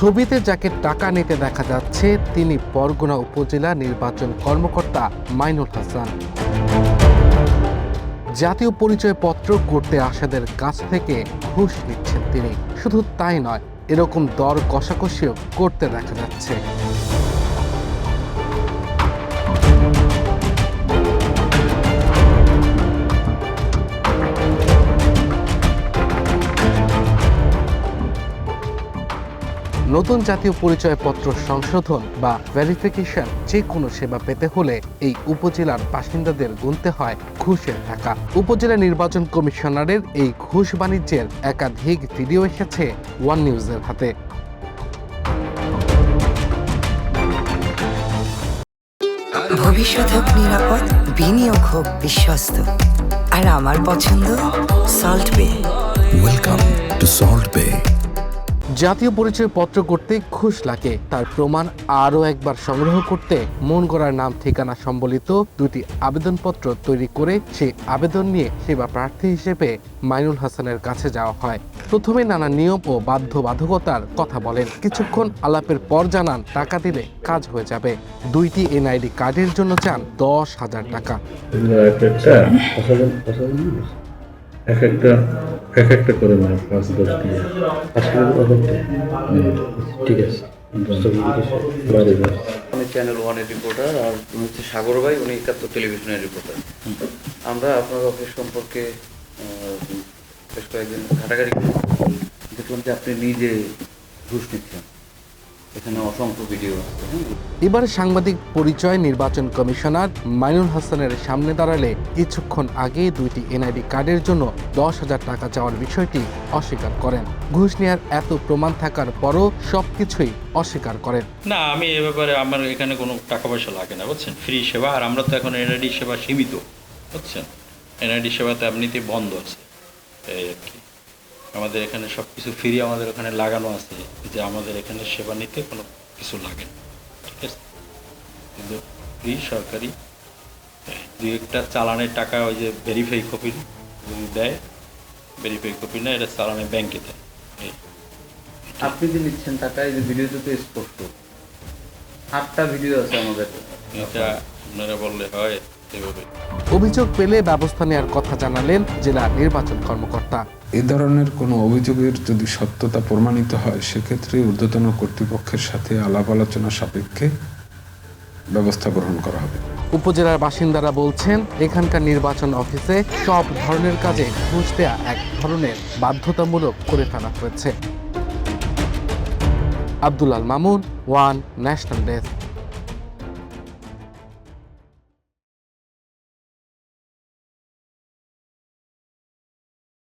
ছবিতে যাকে টাকা নিতে দেখা যাচ্ছে, তিনি বরগুনা উপজেলা নির্বাচন কর্মকর্তা মাইনুল হাসান। জাতীয় পরিচয়পত্র করতে আসাদের কাছ থেকে ঘুষ নিচ্ছেন তিনি। শুধু তাই নয়, এরকম দর কষাকষিও করতে দেখা যাচ্ছে। নতুন জাতীয় পরিচয়পত্র সংশোধন বা ভেরিফিকেশন যে কোনো সেবা পেতে হলে এই উপজেলার বাসিন্দাদের গুনতে হয় ঘুষের টাকা। উপজেলা নির্বাচন কমিশনারের এই ঘুষ বাণিজ্যের একাধিক ভিডিও এসেছে ওয়ান নিউজের হাতে। ভবিষ্যৎ হোক নিরাপদ বিনিয়োগ হোক বিশ্বস্ত। আর আমার পছন্দ সল্ট বে Welcome to Salt Bay. জাতীয় পরিচয়পত্র করতে ঘুষ লাগে। তার প্রমাণ আরও একবার সংগ্রহ করতে মন গড়ার নাম ঠিকানা সম্বলিত দুটি আবেদনপত্র তৈরি করে সেই আবেদন নিয়ে সেবা প্রার্থী হিসেবে মাইনুল হাসানের কাছে যাওয়া হয়। প্রথমে নানা নিয়ম ও বাধ্যবাধকতার কথা বলেন। কিছুক্ষণ আলাপের পর জানান, টাকা দিলে কাজ হয়ে যাবে। দুইটি এনআইডি কার্ডের জন্য চান দশ হাজার টাকা। এক একটা এক একটা এক করে মানে পাঁচ দশ দিয়ে ঠিক আছে। আমি চ্যানেল ওয়ানের রিপোর্টার আর উনি হচ্ছে সাগর ভাই উনি একাত্তর টেলিভিশনের রিপোর্টার আমরা আপনার অফিস সম্পর্কে বেশ কয়েকদিন ঘাটাঘাটি। দেখলাম যে আপনি নিজে ঘুষ নিচ্ছেন। এখানে অসংখ্য ভিডিও আছে। এবার সাংবাদিক পরিচয় নির্বাচন কমিশনার মাইনুল হাসানের সামনে দাঁড়ালে কিছুক্ষণ আগে দুইটি এনআইডি কার্ডের জন্য দশ হাজার টাকা চাওয়ার বিষয়টি অস্বীকার করেন। ঘুষ নেওয়ার এত প্রমাণ থাকার পরও সবকিছুই অস্বীকার করেন। না আমি এ ব্যাপারে আমার এখানে কোনো টাকা পয়সা লাগে না বুঝছেন? ফ্রি সেবা আর আমরা তো এখন এনআইডি সেবা সীমিত বুঝছেন? এনআইডি সেবা তো এমনিতেই বন্ধ আছে। এই আর কি। আমাদের এখানে সব কিছু ফ্রি আমাদের ওখানে লাগানো আছে যে আমাদের এখানে সেবা নিতে কোনো কিছু লাগে না ঠিক আছে? কিন্তু ফ্রি সরকারি এই দুই একটা চালানের টাকা ওই যে ভেরিফাই কপি যদি দেয় ভেরিফাই কপি না এটা চালানে ব্যাংকে দেয়। আপনি যে নিচ্ছেন টাকা এই যে ভিডিওতে তো স্পষ্ট আটটা ভিডিও আছে আমাদের। এটা আপনারা বললে হয়। অভিযোগ পেলে ব্যবস্থা নেওয়ার কথা জানালেন জেলা নির্বাচন কর্মকর্তা। এ ধরনের কোনো অভিযোগের যদি সত্যতা প্রমাণিত হয় সেক্ষেত্রে ঊর্ধ্বতন কর্তৃপক্ষের সাথে আলাপ আলোচনা সাপেক্ষে ব্যবস্থা গ্রহণ করা হবে। উপজেলার বাসিন্দারা বলছেন এখানকার নির্বাচন অফিসে সব ধরনের কাজে ঘুষ দেওয়া এক ধরনের বাধ্যতামূলক করে ফেলা হয়েছে। Abdul Al Mamun one national desk.